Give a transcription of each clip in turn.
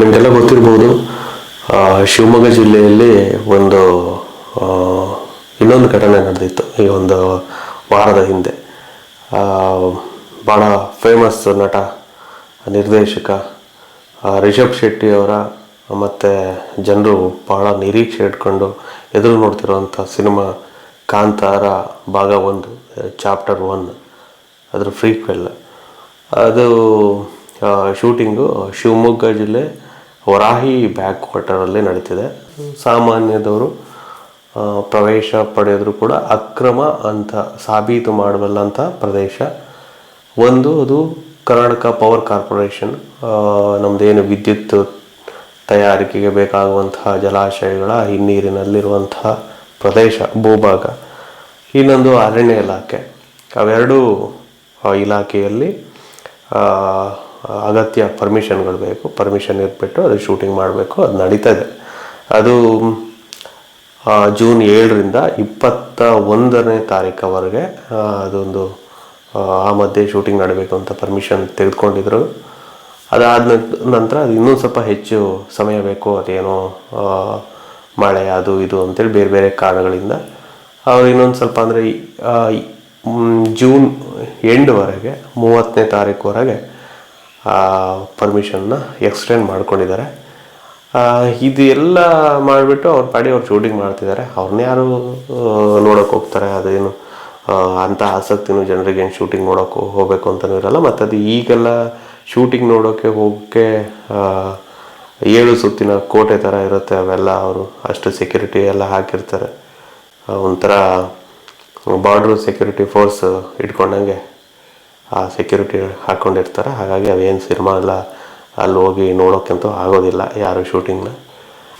ನಿಮಗೆಲ್ಲ ಗೊತ್ತಿರ್ಬೋದು ಶಿವಮೊಗ್ಗ ಜಿಲ್ಲೆಯಲ್ಲಿ ಒಂದು ಇನ್ನೊಂದು ಘಟನೆ ನಡೆದಿತ್ತು ಈ ಒಂದು ವಾರದ ಹಿಂದೆ. ಭಾಳ ಫೇಮಸ್ ನಟ, ನಿರ್ದೇಶಕ ರಿಷಬ್ ಶೆಟ್ಟಿಯವರ ಮತ್ತು ಜನರು ಭಾಳ ನಿರೀಕ್ಷೆ ಇಟ್ಕೊಂಡು ಎದುರು ನೋಡ್ತಿರುವಂಥ ಸಿನಿಮಾ ಕಾಂತಾರ ಭಾಗ ಒಂದು, ಚಾಪ್ಟರ್ ಒನ್, ಅದರ ಫ್ರೀಕ್ವೆಲ್ ಅದು ಶೂಟಿಂಗು ಶಿವಮೊಗ್ಗ ಜಿಲ್ಲೆ ವರಾಹಿ ಬ್ಯಾಕ್ ಕ್ವಾರ್ಟರಲ್ಲಿ ನಡೀತಿದೆ. ಸಾಮಾನ್ಯದವರು ಪ್ರವೇಶ ಪಡೆದರೂ ಕೂಡ ಅಕ್ರಮ ಅಂತ ಸಾಬೀತು ಮಾಡಬಲ್ಲಂಥ ಪ್ರದೇಶ. ಒಂದು, ಅದು ಕರ್ನಾಟಕ ಪವರ್ ಕಾರ್ಪೊರೇಷನ್ ನಮ್ಮದೇನು ವಿದ್ಯುತ್ ತಯಾರಿಕೆಗೆ ಬೇಕಾಗುವಂತಹ ಜಲಾಶಯಗಳ ಹಿನ್ನೀರಿನಲ್ಲಿರುವಂತಹ ಪ್ರದೇಶ, ಭೂಭಾಗ. ಇನ್ನೊಂದು ಅರಣ್ಯ ಇಲಾಖೆ. ಅವೆರಡೂ ಇಲಾಖೆಯಲ್ಲಿ ಅಗತ್ಯ ಪರ್ಮಿಷನ್ಗಳು ಬೇಕು ಪರ್ಮಿಷನ್ ಇಟ್ಬಿಟ್ಟು ಅದು ಶೂಟಿಂಗ್ ಮಾಡಬೇಕು ಅದು ನಡೀತಾ ಇದೆ. ಅದು ಜೂನ್ ಏಳರಿಂದ ಇಪ್ಪತ್ತ ಒಂದನೇ ತಾರೀಕವರೆಗೆ ಅದೊಂದು ಆ, ಮಧ್ಯೆ ಶೂಟಿಂಗ್ ನಡಬೇಕು ಅಂತ ಪರ್ಮಿಷನ್ ತೆಗೆದುಕೊಂಡಿದ್ರು. ಅದಾದ ನಂತರ ಅದು ಇನ್ನೂ ಸ್ವಲ್ಪ ಹೆಚ್ಚು ಸಮಯ ಬೇಕು ಅದೇನೋ ಮಳೆ ಅದು ಇದು ಅಂತೇಳಿ ಬೇರೆ ಬೇರೆ ಕಾರಣಗಳಿಂದ. ಅವ್ರು ಇನ್ನೊಂದು ಸ್ವಲ್ಪ ಅಂದರೆ ಜೂನ್ ಎಂಡ್ವರೆಗೆ ಮೂವತ್ತನೇ ತಾರೀಕುವರೆಗೆ ಪರ್ಮಿಷನ್ನ ಎಕ್ಸ್ಟೆಂಡ್ ಮಾಡ್ಕೊಂಡಿದ್ದಾರೆ. ಇದು ಎಲ್ಲ ಮಾಡಿಬಿಟ್ಟು ಅವ್ರ ಪಾಡಿ ಅವ್ರು ಶೂಟಿಂಗ್ ಮಾಡ್ತಿದ್ದಾರೆ. ಅವ್ರನ್ನ ಯಾರು ನೋಡೋಕೆ ಹೋಗ್ತಾರೆ? ಅದೇನು ಅಂಥ ಆಸಕ್ತಿನೂ ಜನರಿಗೆ ಏನು ಶೂಟಿಂಗ್ ನೋಡೋಕೆ ಹೋಗಬೇಕು ಅಂತಲೂ ಇರಲ್ಲ. ಮತ್ತು ಅದು ಈಗೆಲ್ಲ ಶೂಟಿಂಗ್ ನೋಡೋಕ್ಕೆ ಹೋಗೋಕ್ಕೆ ಏಳು ಸುತ್ತಿನ ಕೋಟೆ ಥರ ಇರುತ್ತೆ. ಅವೆಲ್ಲ ಅವರು ಅಷ್ಟು ಸೆಕ್ಯೂರಿಟಿ ಎಲ್ಲ ಹಾಕಿರ್ತಾರೆ. ಒಂಥರ ಬಾರ್ಡ್ರು ಸೆಕ್ಯೂರಿಟಿ ಫೋರ್ಸ್ ಇಟ್ಕೊಂಡಂಗೆ ಆ ಸೆಕ್ಯೂರಿಟಿ ಹಾಕ್ಕೊಂಡಿರ್ತಾರೆ ಹಾಗಾಗಿ ಅವೇನು ಸಿನಿಮಾ ಎಲ್ಲ ಅಲ್ಲಿ ಹೋಗಿ ನೋಡೋಕ್ಕಂತೂ ಆಗೋದಿಲ್ಲ ಯಾರು ಶೂಟಿಂಗ್ನ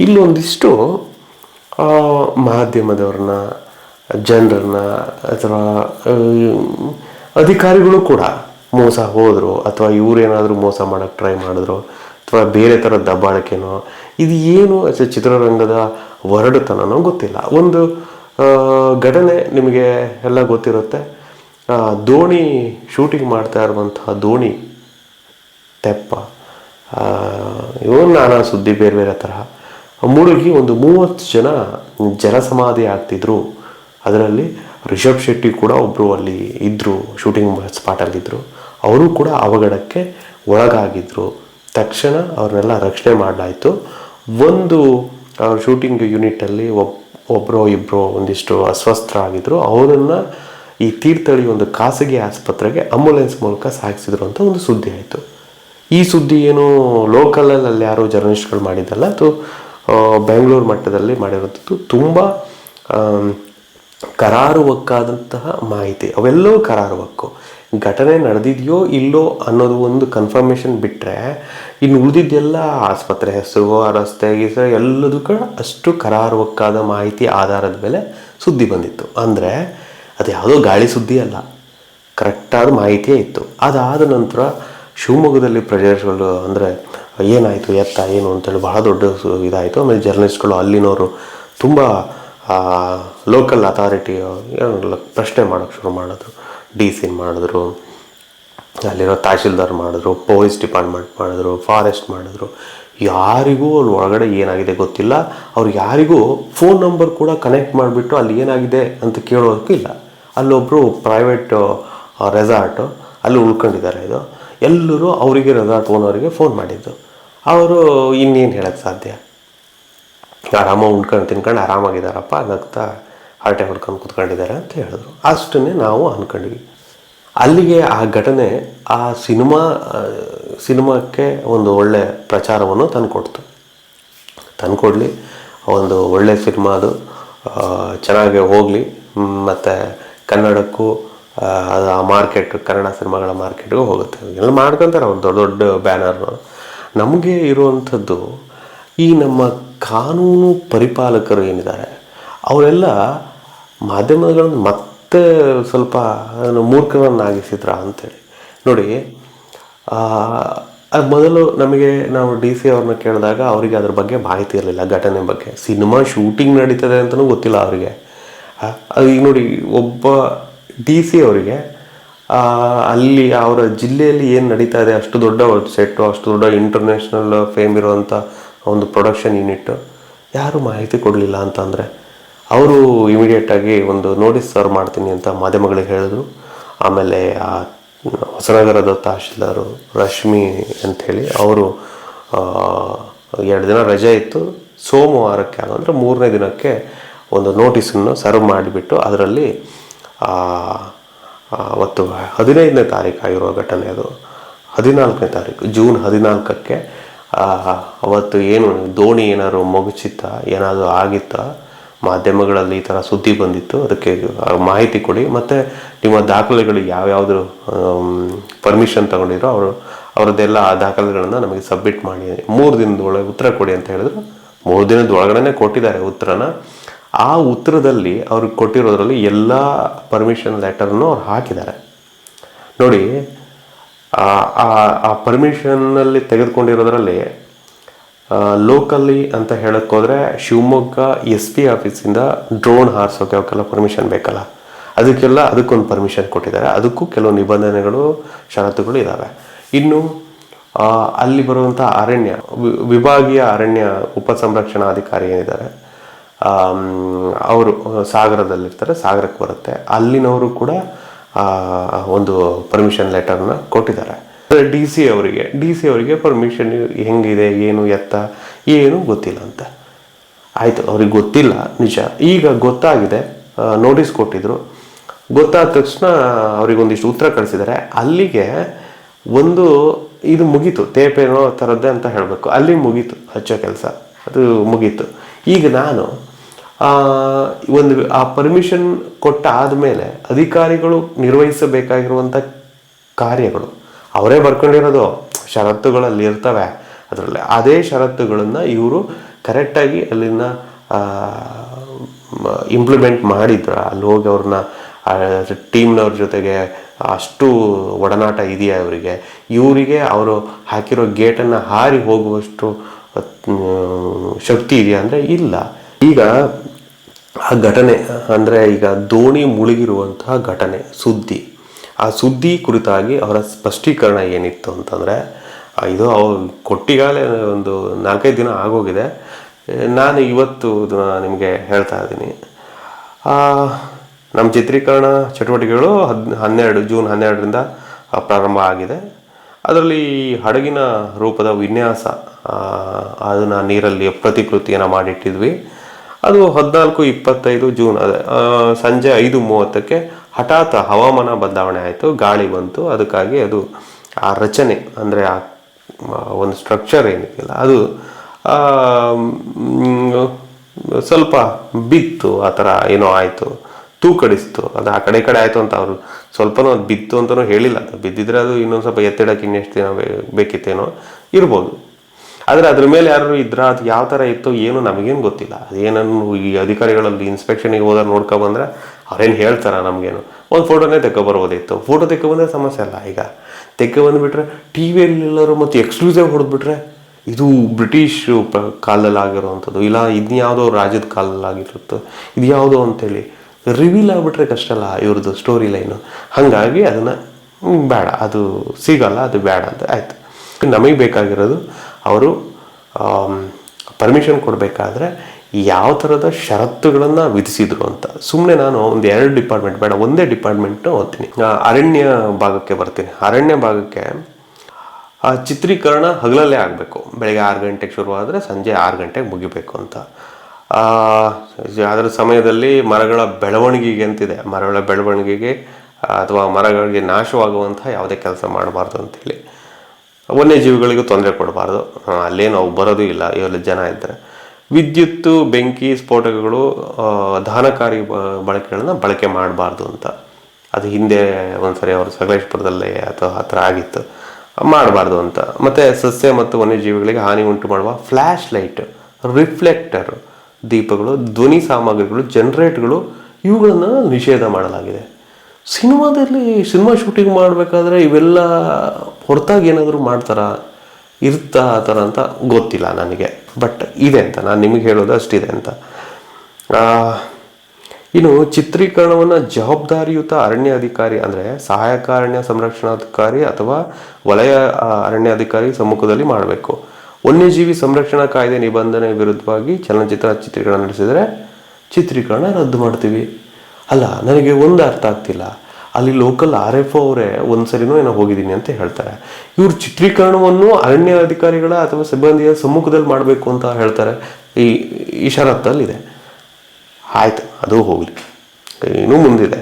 ಇಲ್ಲೊಂದಿಷ್ಟು ಮಾಧ್ಯಮದವ್ರನ್ನ, ಜನರನ್ನ ಅಥವಾ ಅಧಿಕಾರಿಗಳು ಕೂಡ ಮೋಸ ಹೋದರು ಅಥವಾ ಇವರೇನಾದರೂ ಮೋಸ ಮಾಡೋಕ್ಕೆ ಟ್ರೈ ಮಾಡಿದ್ರು ಅಥವಾ ಬೇರೆ ಥರ ದಬ್ಬಾಳಿಕೆನೋ, ಇದು ಏನು ಚಿತ್ರರಂಗದ ಹೊರಡುತನನೋ ಗೊತ್ತಿಲ್ಲ. ಒಂದು ಘಟನೆ ನಿಮಗೆ ಎಲ್ಲ ಗೊತ್ತಿರುತ್ತೆ. ದೋಣಿ ಶೂಟಿಂಗ್ ಮಾಡ್ತಾ ಇರುವಂತಹ ದೋಣಿ ತೆಪ್ಪ ಆ, ಇವನ್ ನಾನಾ ಸುದ್ದಿ ಬೇರೆ ಬೇರೆ ತರಹ. ಮುಳುಗಿ ಒಂದು ಮೂವತ್ತು ಜನ ಜಲಸಮಾಧಿ ಆಗ್ತಿದ್ರು. ಅದರಲ್ಲಿ ರಿಷಬ್ ಶೆಟ್ಟಿ ಕೂಡ ಒಬ್ಬರು ಅಲ್ಲಿ ಇದ್ದರು ಶೂಟಿಂಗ್ ಸ್ಪಾಟಲ್ಲಿದ್ದರು ಅವರು ಕೂಡ ಅವಘಡಕ್ಕೆ ಒಳಗಾಗಿದ್ದರು ತಕ್ಷಣ ಅವ್ರನ್ನೆಲ್ಲ ರಕ್ಷಣೆ ಮಾಡಲಾಯಿತು. ಒಂದು ಶೂಟಿಂಗ್ ಯೂನಿಟಲ್ಲಿ ಒಬ್ ಒಬ್ಬರೋ ಇಬ್ಬರೋ ಒಂದಿಷ್ಟು ಅಸ್ವಸ್ಥರಾಗಿದ್ದರು ಅವರನ್ನು ಈ ತೀರ್ಥಹಳ್ಳಿ ಒಂದು ಖಾಸಗಿ ಆಸ್ಪತ್ರೆಗೆ ಆಂಬುಲೆನ್ಸ್ ಮೂಲಕ ಸಾಗಿಸಿದ್ರು ಅಂತ ಒಂದು ಸುದ್ದಿ ಆಯಿತು. ಈ ಸುದ್ದಿ ಏನು ಲೋಕಲಲ್ಲಿ ಅಲ್ಲಿ ಯಾರೋ ಜರ್ನಲಿಸ್ಟ್ಗಳು ಮಾಡಿದ್ದಲ್ಲ, ಅದು ಬೆಂಗಳೂರು ಮಟ್ಟದಲ್ಲಿ ಮಾಡಿರೋದು ತುಂಬ ಕರಾರುವಕ್ಕಾದಂತಹ ಮಾಹಿತಿ. ಅವೆಲ್ಲವೂ ಕರಾರುವಕ್ಕು. ಘಟನೆ ನಡೆದಿದೆಯೋ ಇಲ್ಲೋ ಅನ್ನೋದು ಒಂದು ಕನ್ಫರ್ಮೇಷನ್ ಬಿಟ್ಟರೆ ಇನ್ನು ಉಳಿದಿದ್ದೆಲ್ಲ ಆಸ್ಪತ್ರೆ ಹೆಸರು, ರಸ್ತೆ ಗಿಸ್ತೆ ಎಲ್ಲದೂ ಕೂಡ ಅಷ್ಟು ಕರಾರುವಕ್ಕಾದ ಮಾಹಿತಿ ಆಧಾರದ ಮೇಲೆ ಸುದ್ದಿ ಬಂದಿತ್ತು. ಅಂದರೆ ಅದು ಯಾವುದೋ ಗಾಳಿ ಸುದ್ದಿ ಅಲ್ಲ. ಕರೆಕ್ಟಾದ ಮಾಹಿತಿಯೇ ಇತ್ತು. ಅದಾದ ನಂತರ ಶಿವಮೊಗ್ಗದಲ್ಲಿ ಪ್ರಜೆಗಳು ಅಂದರೆ ಏನಾಯಿತು, ಎತ್ತ, ಏನು ಅಂತೇಳಿ ಬಹಳ ದೊಡ್ಡ ಇದಾಯಿತು. ಆಮೇಲೆ ಜರ್ನಲಿಸ್ಟ್ಗಳು ಅಲ್ಲಿನವರು ತುಂಬ ಲೋಕಲ್ ಅಥಾರಿಟಿ ಪ್ರಶ್ನೆ ಮಾಡೋಕ್ಕೆ ಶುರು ಮಾಡಿದ್ರು. ಡಿ ಸಿ ಮಾಡಿದ್ರು, ಅಲ್ಲಿರೋ ತಹಶೀಲ್ದಾರ್ ಮಾಡಿದ್ರು ಪೊಲೀಸ್ ಡಿಪಾರ್ಟ್ಮೆಂಟ್ ಮಾಡಿದ್ರು ಫಾರೆಸ್ಟ್ ಮಾಡಿದ್ರು. ಯಾರಿಗೂ ಅಲ್ಲಿ ಒಳಗಡೆ ಏನಾಗಿದೆ ಗೊತ್ತಿಲ್ಲ. ಅವ್ರು ಯಾರಿಗೂ ಫೋನ್ ನಂಬರ್ ಕೂಡ ಕನೆಕ್ಟ್ ಮಾಡಿಬಿಟ್ಟು ಅಲ್ಲಿ ಏನಾಗಿದೆ ಅಂತ ಕೇಳೋದಕ್ಕೂ ಇಲ್ಲ ಅಲ್ಲೊಬ್ಬರು ಪ್ರೈವೇಟ್ ರೆಸಾರ್ಟು ಅಲ್ಲಿ ಉಳ್ಕೊಂಡಿದ್ದಾರೆ ಇದು. ಎಲ್ಲರೂ ಅವರಿಗೆ ರೆಸಾರ್ಟ್ ಓನರಿಗೆ ಫೋನ್ ಮಾಡಿದ್ದು. ಅವರು ಇನ್ನೇನು ಹೇಳೋಕ್ಕೆ ಸಾಧ್ಯ? ಆರಾಮಾಗಿ ಉಣ್ಕೊಂಡು ತಿನ್ಕೊಂಡು ಆರಾಮಾಗಿದ್ದಾರಪ್ಪ ನಗ್ತಾ ಹರಟೆ ಹೊಡ್ಕೊಂಡು ಕೂತ್ಕೊಂಡಿದ್ದಾರೆ ಅಂತ ಹೇಳಿದ್ರು. ಅಷ್ಟನ್ನೇ ನಾವು ಅಂದ್ಕೊಂಡ್ವಿ ಅಲ್ಲಿಗೆ ಆ ಘಟನೆ, ಆ ಸಿನಿಮಾ ಸಿನಿಮಾಕ್ಕೆ ಒಂದು ಒಳ್ಳೆ ಪ್ರಚಾರವನ್ನು ತಂದುಕೊಡ್ತು. ತಂದುಕೊಡ್ಲಿ. ಒಂದು ಒಳ್ಳೆ ಸಿನಿಮಾ ಅದು. ಚೆನ್ನಾಗಿ ಹೋಗಲಿ. ಮತ್ತು ಕನ್ನಡಕ್ಕೂ ಆ, ಮಾರ್ಕೆಟ್ ಕನ್ನಡ ಸಿನಿಮಾಗಳ ಮಾರ್ಕೆಟ್ಗೂ ಹೋಗುತ್ತೆ. ಎಲ್ಲ ಮಾಡ್ಕೊತಾರೆ ಅವ್ರು ದೊಡ್ಡ ದೊಡ್ಡ ಬ್ಯಾನರ್ನ ನಮಗೆ ಇರುವಂಥದ್ದು ಈ ನಮ್ಮ ಕಾನೂನು ಪರಿಪಾಲಕರು ಏನಿದ್ದಾರೆ ಅವರೆಲ್ಲ ಮಾಧ್ಯಮಗಳನ್ನು ಮತ್ತೆ ಸ್ವಲ್ಪ ಮೂರ್ಖರನ್ನಾಗಿಸಿದ್ರ ಅಂತೇಳಿ. ನೋಡಿ ಮೊದಲು ನಮಗೆ ನಾವು ಡಿ ಸಿ ಅವ್ರನ್ನ ಕೇಳಿದಾಗ ಅವರಿಗೆ ಅದ್ರ ಬಗ್ಗೆ ಮಾಹಿತಿ ಇರಲಿಲ್ಲ ಘಟನೆ ಬಗ್ಗೆ. ಸಿನಿಮಾ ಶೂಟಿಂಗ್ ನಡೀತದೆ ಅಂತಲೂ ಗೊತ್ತಿಲ್ಲ ಅವರಿಗೆ. ಈಗ ನೋಡಿ, ಒಬ್ಬ ಡಿ ಸಿ ಅವರಿಗೆ ಅಲ್ಲಿ ಅವರ ಜಿಲ್ಲೆಯಲ್ಲಿ ಏನು ನಡೀತಾ ಇದೆ, ಅಷ್ಟು ದೊಡ್ಡ ಸೆಟ್ಟು ಅಷ್ಟು ದೊಡ್ಡ ಇಂಟರ್ನ್ಯಾಷನಲ್ ಫೇಮ್ ಇರುವಂಥ ಒಂದು ಪ್ರೊಡಕ್ಷನ್ ಯೂನಿಟ್ ಯಾರು ಮಾಹಿತಿ ಕೊಡಲಿಲ್ಲ ಅಂತಂದರೆ, ಅವರು ಇಮಿಡಿಯೇಟಾಗಿ ಒಂದು ನೋಟಿಸ್ ಸರ್ವ್ ಮಾಡ್ತೀನಿ ಅಂತ ಮಾಧ್ಯಮಗಳಿಗೆ ಹೇಳಿದ್ರು. ಆಮೇಲೆ, ಆ ಹೊಸನಗರದ ತಹಶೀಲ್ದಾರು ರಶ್ಮಿ ಅಂಥೇಳಿ ಅವರು ಎರಡು ದಿನ ರಜೆ ಇತ್ತು. ಸೋಮವಾರಕ್ಕೆ ಅಂದರೆ ಮೂರನೇ ದಿನಕ್ಕೆ ಒಂದು ನೋಟಿಸನ್ನು ಸರ್ವ್ ಮಾಡಿಬಿಟ್ಟು ಅದರಲ್ಲಿ ಅವತ್ತು ಹದಿನೈದನೇ ತಾರೀಕು ಆಗಿರೋ ಘಟನೆ ಅದು. ಹದಿನಾಲ್ಕನೇ ತಾರೀಕು, ಜೂನ್ ಹದಿನಾಲ್ಕಕ್ಕೆ ಅವತ್ತು ಏನು ದೋಣಿ ಏನಾದ್ರು ಮಗುಚಿತ್ತ, ಏನಾದರೂ ಆಗಿತ್ತ, ಮಾಧ್ಯಮಗಳಲ್ಲಿ ಈ ಥರ ಸುದ್ದಿ ಬಂದಿತ್ತು, ಅದಕ್ಕೆ ಮಾಹಿತಿ ಕೊಡಿ. ಮತ್ತು ನಿಮ್ಮ ದಾಖಲೆಗಳು ಯಾವ್ಯಾವುದ್ರು ಪರ್ಮಿಷನ್ ತಗೊಂಡಿರೋ ಅವರು, ಅವರದ್ದೆಲ್ಲ ಆ ದಾಖಲೆಗಳನ್ನು ನಮಗೆ ಸಬ್ಮಿಟ್ ಮಾಡಿ. ಮೂರು ದಿನದೊಳಗೆ ಉತ್ತರ ಕೊಡಿ ಅಂತ ಹೇಳಿದ್ರು. ಮೂರು ದಿನದ ಒಳಗಡೆ ಕೊಟ್ಟಿದ್ದಾರೆ ಉತ್ತರನ. ಆ ಉತ್ತರದಲ್ಲಿ ಅವ್ರಿಗೆ ಕೊಟ್ಟಿರೋದ್ರಲ್ಲಿ ಎಲ್ಲ ಪರ್ಮಿಷನ್ ಲೆಟರ್ನು ಅವ್ರು ಹಾಕಿದ್ದಾರೆ. ನೋಡಿ, ಆ- ಪರ್ಮಿಷನ್ನಲ್ಲಿ ತೆಗೆದುಕೊಂಡಿರೋದ್ರಲ್ಲಿ ಲೋಕಲ್ಲಿ ಅಂತ ಹೇಳೋಕ್ಕೋದ್ರೆ ಶಿವಮೊಗ್ಗ ಎಸ್ ಪಿ ಆಫೀಸಿಂದ ಡ್ರೋನ್ ಹಾರಿಸೋಕೆ ಅವಕ್ಕೆಲ್ಲ ಪರ್ಮಿಷನ್ ಬೇಕಲ್ಲ. ಅದಕ್ಕೆಲ್ಲ ಅದಕ್ಕೊಂದು ಪರ್ಮಿಷನ್ ಕೊಟ್ಟಿದ್ದಾರೆ. ಅದಕ್ಕೂ ಕೆಲವು ನಿಬಂಧನೆಗಳು, ಷರತ್ತುಗಳು ಇದ್ದಾವೆ ಇನ್ನು ಅಲ್ಲಿ ಬರುವಂಥ ಅರಣ್ಯ ವಿಭಾಗೀಯ ಅರಣ್ಯ ಉಪ ಸಂರಕ್ಷಣಾಧಿಕಾರಿ ಏನಿದ್ದಾರೆ ಅವರು, ಸಾಗರದಲ್ಲಿರ್ತಾರೆ, ಸಾಗರಕ್ಕೆ ಬರುತ್ತೆ. ಅಲ್ಲಿನವರು ಕೂಡ ಒಂದು ಪರ್ಮಿಷನ್ ಲೆಟರ್ನ ಕೊಟ್ಟಿದ್ದಾರೆ. ಡಿ ಸಿ ಅವರಿಗೆ ಡಿ ಸಿ ಅವರಿಗೆ ಪರ್ಮಿಷನ್ ಹೆಂಗಿದೆ, ಏನು ಎತ್ತ, ಏನು ಗೊತ್ತಿಲ್ಲ ಅಂತ. ಆಯಿತು, ಅವ್ರಿಗೆ ಗೊತ್ತಿಲ್ಲ, ನಿಜ. ಈಗ ಗೊತ್ತಾಗಿದೆ ನೋಟಿಸ್ ಕೊಟ್ಟಿದ್ರು. ಗೊತ್ತಾದ ತಕ್ಷಣ ಅವರಿಗೊಂದಿಷ್ಟು ಉತ್ತರ ಕಳಿಸಿದ್ದಾರೆ. ಅಲ್ಲಿಗೆ ಒಂದು ಇದು ಮುಗೀತು. ತೇಪೇನೋ ಥರದ್ದೇ ಅಂತ ಹೇಳಬೇಕು. ಅಲ್ಲಿ ಮುಗೀತು, ಹಚ್ಚೋ ಕೆಲಸ. ಅದು ಮುಗೀತು. ಈಗ ನಾನು ಒಂದು, ಆ ಪರ್ಮಿಷನ್ ಕೊಟ್ಟ ಆದಮೇಲೆ ಅಧಿಕಾರಿಗಳು ನಿರ್ವಹಿಸಬೇಕಾಗಿರುವಂಥ ಕಾರ್ಯಗಳು. ಅವರೇ ಬರ್ಕೊಂಡಿರೋದು. ಷರತ್ತುಗಳಲ್ಲಿ ಇರ್ತವೆ. ಅದರಲ್ಲಿ ಅದೇ ಷರತ್ತುಗಳನ್ನು ಇವರು ಕರೆಕ್ಟಾಗಿ ಅಲ್ಲಿನ ಇಂಪ್ಲಿಮೆಂಟ್ ಮಾಡಿದ್ರು ಅಲ್ಲಿ ಹೋಗಿ ಅವ್ರನ್ನ ಟೀಮ್ನವ್ರ ಜೊತೆಗೆ ಅಷ್ಟು ಒಡನಾಟ ಇದೆಯಾ ಇವರಿಗೆ? ಇವರಿಗೆ ಅವರು ಹಾಕಿರೋ ಗೇಟನ್ನು ಹಾರಿ ಹೋಗುವಷ್ಟು ಶಕ್ತಿ ಇದೆಯಾ? ಅಂದರೆ ಇಲ್ಲ. ಈಗ ಆ ಘಟನೆ, ಅಂದರೆ ಈಗ ದೋಣಿ ಮುಳುಗಿರುವಂತಹ ಘಟನೆ, ಸುದ್ದಿ. ಆ ಸುದ್ದಿ ಕುರಿತಾಗಿ ಅವರ ಸ್ಪಷ್ಟೀಕರಣ ಏನಿತ್ತು ಅಂತಂದರೆ ಇದು ಅವ್ರು ಕೊಟ್ಟಿಗಾಲೇ ಒಂದು ನಾಲ್ಕೈದು ದಿನ ಆಗೋಗಿದೆ. ನಾನು ಇವತ್ತು ನಿಮಗೆ ಹೇಳ್ತಾ ಇದ್ದೀನಿ. ನಮ್ಮ ಚಿತ್ರೀಕರಣ ಚಟುವಟಿಕೆಗಳು ಹದ್, ಹನ್ನೆರಡು, ಜೂನ್ ಹನ್ನೆರಡರಿಂದ ಪ್ರಾರಂಭ ಆಗಿದೆ. ಅದರಲ್ಲಿ ಹಡಗಿನ ರೂಪದ ವಿನ್ಯಾಸ ಅದನ್ನು ನೀರಲ್ಲಿ ಪ್ರತಿಕೃತಿಯನ್ನು ಮಾಡಿಟ್ಟಿದ್ವಿ. ಅದು ಹದಿನಾಲ್ಕು ಇಪ್ಪತ್ತೈದು ಜೂನ್, ಅದೇ ಸಂಜೆ ಐದು ಮೂವತ್ತಕ್ಕೆ ಹಠಾತ್ ಹವಾಮಾನ ಬದಲಾವಣೆ ಆಯಿತು, ಗಾಳಿ ಬಂತು. ಅದಕ್ಕಾಗಿ ಅದು ಆ ರಚನೆ, ಅಂದರೆ ಆ ಒಂದು ಸ್ಟ್ರಕ್ಚರ್ ಏನಿದೆಯಲ್ಲ, ಅದು ಸ್ವಲ್ಪ ಬಿತ್ತು, ಆ ಥರ ಏನೋ ಆಯಿತು, ತೂಕಡಿಸ್ತು. ಅದು ಆ ಕಡೆ ಕಡೆ ಆಯಿತು ಅಂತ ಅವರು ಸ್ವಲ್ಪನೂ ಅದು ಬಿತ್ತು ಅಂತಲೂ ಹೇಳಿಲ್ಲ. ಅದು ಬಿದ್ದಿದ್ರೆ ಅದು ಇನ್ನೊಂದು ಸ್ವಲ್ಪ ಎತ್ತಿಡಕ್ಕೆ ಇನ್ನೆಷ್ಟು ದಿನ ಬೇಕಿತ್ತೇನೋ ಇರ್ಬೋದು. ಆದರೆ ಅದ್ರ ಮೇಲೆ ಯಾರು ಇದ್ರ ಅದು ಯಾವ ಥರ ಇತ್ತು ಏನು ನಮಗೇನು ಗೊತ್ತಿಲ್ಲ. ಅದೇನನ್ನು ಈ ಅಧಿಕಾರಿಗಳಲ್ಲಿ ಇನ್ಸ್ಪೆಕ್ಷನಿಗೆ ಹೋದಾಗ ನೋಡ್ಕೊಬಂದ್ರೆ ಅವ್ರೇನು ಹೇಳ್ತಾರೆ ನಮಗೇನು? ಒಂದು ಫೋಟೋನೇ ತೆಕ್ಕೊಬರ್ಬೋದಿತ್ತು ಫೋಟೋ ತೆಕ್ಕೊಬಂದ್ರೆ ಸಮಸ್ಯೆ ಅಲ್ಲ ಈಗ. ತೆಕ್ಕೊಬಂದ್ಬಿಟ್ರೆ ಟಿ ವಿಯಲ್ಲಿ ಎಲ್ಲರೂ ಮತ್ತು ಎಕ್ಸ್ಕ್ಲೂಸಿವ್ ಹೊಡೆದ್ಬಿಟ್ರೆ ಇದು ಬ್ರಿಟಿಷ್ ಕಾಲದಲ್ಲಿ ಆಗಿರುವಂಥದ್ದು ಇಲ್ಲ ಇದ್ಯಾವುದೋ ರಾಜ್ಯದ ಕಾಲದಲ್ಲಿ ಆಗಿರುತ್ತೆ ಇದು ಯಾವುದೋ ಅಂತೇಳಿ. ರಿವೀಲ್ ಆಗಿಬಿಟ್ರೆ ಕಷ್ಟ ಅಲ್ಲ ಇವ್ರದ್ದು ಸ್ಟೋರಿ ಲೈನು ಹಾಗಾಗಿ ಅದನ್ನು ಬೇಡ. ಅದು ಸಿಗಲ್ಲ, ಅದು ಬೇಡ ಅಂತ. ಆಯಿತು. ನಮಗೆ ಬೇಕಾಗಿರೋದು ಅವರು ಪರ್ಮಿಷನ್ ಕೊಡಬೇಕಾದ್ರೆ ಯಾವ ಥರದ ಷರತ್ತುಗಳನ್ನು ವಿಧಿಸಿದ್ರು ಅಂತ. ಸುಮ್ಮನೆ ನಾನು ಒಂದು ಎರಡು ಡಿಪಾರ್ಟ್ಮೆಂಟ್ ಬೇಡ, ಒಂದೇ ಡಿಪಾರ್ಟ್ಮೆಂಟ್ನ ಓದ್ತೀನಿ. ಅರಣ್ಯ ಭಾಗಕ್ಕೆ ಬರ್ತೀನಿ. ಅರಣ್ಯ ಭಾಗಕ್ಕೆ, ಆ, ಚಿತ್ರೀಕರಣ ಹಗಲಲ್ಲೇ ಆಗಬೇಕು. ಬೆಳಗ್ಗೆ ಆರು ಗಂಟೆಗೆ ಶುರುವಾದರೆ ಸಂಜೆ ಆರು ಗಂಟೆಗೆ ಮುಗಿಬೇಕು ಅಂತ. ಅದರ ಸಮಯದಲ್ಲಿ ಮರಗಳ ಬೆಳವಣಿಗೆಗೆ ಅಂತಿದೆ. ಮರಗಳ ಬೆಳವಣಿಗೆಗೆ ಅಥವಾ ಮರಗಳಿಗೆ ನಾಶವಾಗುವಂಥ ಯಾವುದೇ ಕೆಲಸ ಮಾಡಬಾರ್ದು ಅಂತೇಳಿ. ವನ್ಯಜೀವಿಗಳಿಗೂ ತೊಂದರೆ ಕೊಡಬಾರ್ದು. ಅಲ್ಲೇನು ಅವು ಬರೋದು ಇಲ್ಲ ಇವೆಲ್ಲ ಜನ ಇದ್ದರೆ. ವಿದ್ಯುತ್ತು ಬೆಂಕಿ, ಸ್ಫೋಟಕಗಳು ದಹನಕಾರಿ ಬಳಕೆಗಳನ್ನ ಬಳಕೆ ಮಾಡಬಾರ್ದು ಅಂತ. ಅದು ಹಿಂದೆ ಒಂದ್ಸರಿ ಅವರು ಸಕಲೇಶ್ಪುರದಲ್ಲಿ ಅಥವಾ ಹತ್ರ ಆಗಿತ್ತು. ಮಾಡಬಾರ್ದು ಅಂತ. ಮತ್ತು ಸಸ್ಯ ಮತ್ತು ವನ್ಯಜೀವಿಗಳಿಗೆ ಹಾನಿ ಉಂಟು ಮಾಡುವ ಫ್ಲ್ಯಾಶ್ ಲೈಟ್, ರಿಫ್ಲೆಕ್ಟರ್, ದೀಪಗಳು, ಧ್ವನಿ ಸಾಮಗ್ರಿಗಳು, ಜನರೇಟ್ಗಳು, ಇವುಗಳನ್ನು ನಿಷೇಧ ಮಾಡಲಾಗಿದೆ. ಸಿನಿಮಾದಲ್ಲಿ ಸಿನಿಮಾ ಶೂಟಿಂಗ್ ಮಾಡಬೇಕಾದ್ರೆ ಇವೆಲ್ಲ ಹೊರತಾಗಿ ಏನಾದರೂ ಮಾಡ್ತಾರಾ? ಇರ್ತಾ ಆ ಥರ ಅಂತ ಗೊತ್ತಿಲ್ಲ ನನಗೆ. ಬಟ್ ಇದೆ ಅಂತ, ನಾನು ನಿಮಗೆ ಹೇಳೋದು ಅಷ್ಟಿದೆ ಅಂತ. ಇನ್ನು ಚಿತ್ರೀಕರಣವನ್ನು ಜವಾಬ್ದಾರಿಯುತ ಅರಣ್ಯ ಅಧಿಕಾರಿ ಅಂದರೆ ಸಹಾಯಕ ಅರಣ್ಯ ಸಂರಕ್ಷಣಾಧಿಕಾರಿ ಅಥವಾ ವಲಯ ಅರಣ್ಯ ಅರಣ್ಯಾಧಿಕಾರಿ ಸಮ್ಮುಖದಲ್ಲಿ ಮಾಡಬೇಕು. ವನ್ಯಜೀವಿ ಸಂರಕ್ಷಣಾ ಕಾಯ್ದೆ ನಿಬಂಧನೆ ವಿರುದ್ಧವಾಗಿ ಚಲನಚಿತ್ರ ಚಿತ್ರೀಕರಣ ನಡೆಸಿದರೆ ಚಿತ್ರೀಕರಣ ರದ್ದು ಮಾಡ್ತೀವಿ. ಅಲ್ಲ, ನನಗೆ ಒಂದು ಅರ್ಥ ಆಗ್ತಿಲ್ಲ. ಅಲ್ಲಿ ಲೋಕಲ್ ಆರ್ ಎಫ್ ಅವರೇ ಒಂದ್ಸರಿನೂ ಏನೋ ಹೋಗಿದ್ದೀನಿ ಅಂತ ಹೇಳ್ತಾರೆ. ಇವ್ರ ಚಿತ್ರೀಕರಣವನ್ನು ಅರಣ್ಯ ಅಧಿಕಾರಿಗಳ ಅಥವಾ ಸಿಬ್ಬಂದಿಯ ಸಮ್ಮುಖದಲ್ಲಿ ಮಾಡಬೇಕು ಅಂತ ಹೇಳ್ತಾರೆ. ಈ ಈ ಷರತ್ತಲ್ಲಿದೆ ಆಯ್ತು, ಅದು ಹೋಗಲಿ. ಇನ್ನೂ ಮುಂದಿದೆ.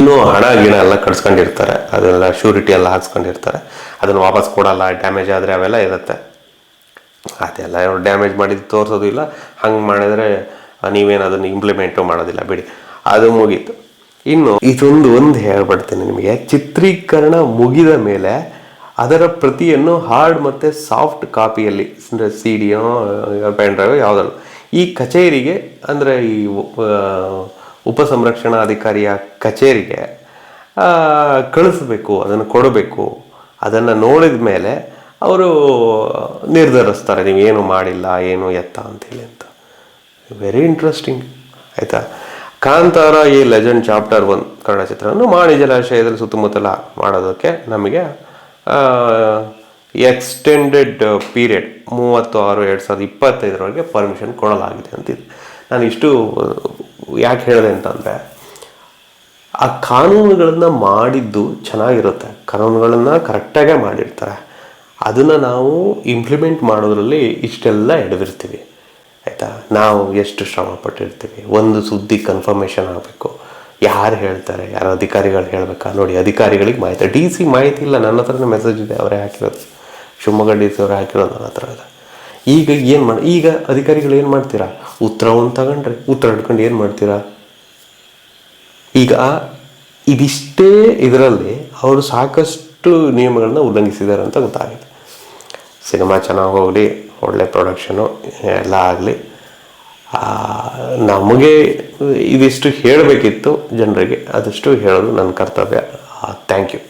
ಇನ್ನೂ ಹಣ ಗಿಣ ಎಲ್ಲ ಕಟ್ಸ್ಕೊಂಡಿರ್ತಾರೆ. ಅದೆಲ್ಲ ಶ್ಯೂರಿಟಿ ಎಲ್ಲ ಹಾಕ್ಸ್ಕೊಂಡಿರ್ತಾರೆ. ಅದನ್ನು ವಾಪಸ್ ಕೊಡಲ್ಲ ಡ್ಯಾಮೇಜ್ ಆದರೆ ಅವೆಲ್ಲ ಇರುತ್ತೆ. ಅದೆಲ್ಲ ಡ್ಯಾಮೇಜ್ ಮಾಡಿದ್ದು ತೋರಿಸೋದು ಇಲ್ಲ ಹಂಗೆ ಮಾಡಿದರೆ ನೀವೇನು ಅದನ್ನು ಇಂಪ್ಲಿಮೆಂಟು ಮಾಡೋದಿಲ್ಲ, ಬಿಡಿ. ಅದು ಮುಗೀತು. ಇನ್ನು ಇದೊಂದು ಒಂದು ಹೇಳ್ಬಿಡ್ತೇನೆ ನಿಮಗೆ. ಚಿತ್ರೀಕರಣ ಮುಗಿದ ಮೇಲೆ ಅದರ ಪ್ರತಿಯನ್ನು ಹಾರ್ಡ್ ಮತ್ತು ಸಾಫ್ಟ್ ಕಾಪಿಯಲ್ಲಿ, ಅಂದರೆ ಸಿ ಡಿಯೋ ಪೆನ್ ಡ್ರೈವ್ ಯಾವುದಲ್ಲ, ಈ ಕಚೇರಿಗೆ, ಅಂದರೆ ಈ ಉಪ ಉಪಸಂರಕ್ಷಣಾಧಿಕಾರಿಯ ಕಚೇರಿಗೆ ಕಳಿಸ್ಬೇಕು, ಅದನ್ನು ಕೊಡಬೇಕು, ಅದನ್ನು ನೋಡಿದ ಮೇಲೆ ಅವರು ನಿರ್ಧರಿಸ್ತಾರೆ ಏನು ಮಾಡಿಲ್ಲ, ಏನು ಎತ್ತ? ಅಂತೇಳಿ ಅಂತ. ವೆರಿ ಇಂಟ್ರೆಸ್ಟಿಂಗ್ ಆಯಿತಾ? ಕಾಂತಾರ ಈ ಲೆಜೆಂಡ್ ಚಾಪ್ಟರ್ ಒನ್ ಕನ್ನಡ ಚಿತ್ರವನ್ನು ಮಾಣಿ ಜಲಾಶಯದಲ್ಲಿ ಸುತ್ತಮುತ್ತಲ ಮಾಡೋದಕ್ಕೆ ನಮಗೆ ಎಕ್ಸ್ಟೆಂಡೆಡ್ ಪೀರಿಯಡ್ ಮೂವತ್ತು ಆರು ಎರಡು ಸಾವಿರದ ಇಪ್ಪತ್ತೈದರವರೆಗೆ ಪರ್ಮಿಷನ್ ಕೊಡಲಾಗಿದೆ ಅಂತಿದೆ. ನಾನು ಇಷ್ಟು, ಯಾಕೆ ಹೇಳಿದೆ ಅಂತಂದರೆ, ಆ ಕಾನೂನುಗಳನ್ನು ಮಾಡಿದ್ದು ಚೆನ್ನಾಗಿರುತ್ತೆ. ಕಾನೂನುಗಳನ್ನು ಕರೆಕ್ಟಾಗೇ ಮಾಡಿರ್ತಾರೆ. ಅದನ್ನು ನಾವು ಇಂಪ್ಲಿಮೆಂಟ್ ಮಾಡೋದ್ರಲ್ಲಿ ಇಷ್ಟೆಲ್ಲ ಎಡವಿರ್ತೀವಿ. ಆಯಿತಾ? ನಾವು ಎಷ್ಟು ಶ್ರಮ ಪಟ್ಟಿರ್ತೀವಿ ಒಂದು ಸುದ್ದಿ ಕನ್ಫರ್ಮೇಷನ್ ಆಗಬೇಕು. ಯಾರು ಹೇಳ್ತಾರೆ? ಯಾರು ಅಧಿಕಾರಿಗಳು ಹೇಳಬೇಕಾ? ನೋಡಿ, ಅಧಿಕಾರಿಗಳಿಗೆ ಮಾಹಿತಿ. ಡಿ ಸಿ ಮಾಹಿತಿ ಇಲ್ಲ, ನನ್ನ ಹತ್ರನೇ ಮೆಸೇಜ್ ಇದೆ, ಅವರೇ ಹಾಕಿರೋದು. ಶಿವಮೊಗ್ಗ ಡಿ ಸಿ ಅವರೇ ಹಾಕಿರೋದು ನನ್ನ ಹತ್ರ ಇದೆ. ಈಗ ಏನು ಮಾಡಿ, ಈಗ ಅಧಿಕಾರಿಗಳು ಏನು ಮಾಡ್ತೀರಾ? ಉತ್ತರ ಒಂದು ತಗೊಂಡ್ರೆ, ಉತ್ತರ ಹಿಡ್ಕೊಂಡು ಏನು ಮಾಡ್ತೀರಾ? ಈಗ ಇದಿಷ್ಟೇ ಇದರಲ್ಲಿ ಅವರು ಸಾಕಷ್ಟು ನಿಯಮಗಳನ್ನ ಉಲ್ಲಂಘಿಸಿದ್ದಾರೆ ಅಂತ ಗೊತ್ತಾಗಿದೆ. ಸಿನಿಮಾ ಚೆನ್ನಾಗಿ ಹೋಗಲಿ ಒಳ್ಳೆ ಪ್ರೊಡಕ್ಷನು ಎಲ್ಲ ಆಗಲಿ. ನಮಗೆ ಇದಿಷ್ಟು ಹೇಳಬೇಕಿತ್ತು ಜನರಿಗೆ. ಅದಷ್ಟು ಹೇಳೋದು ನನ್ನ ಕರ್ತವ್ಯ. Thank you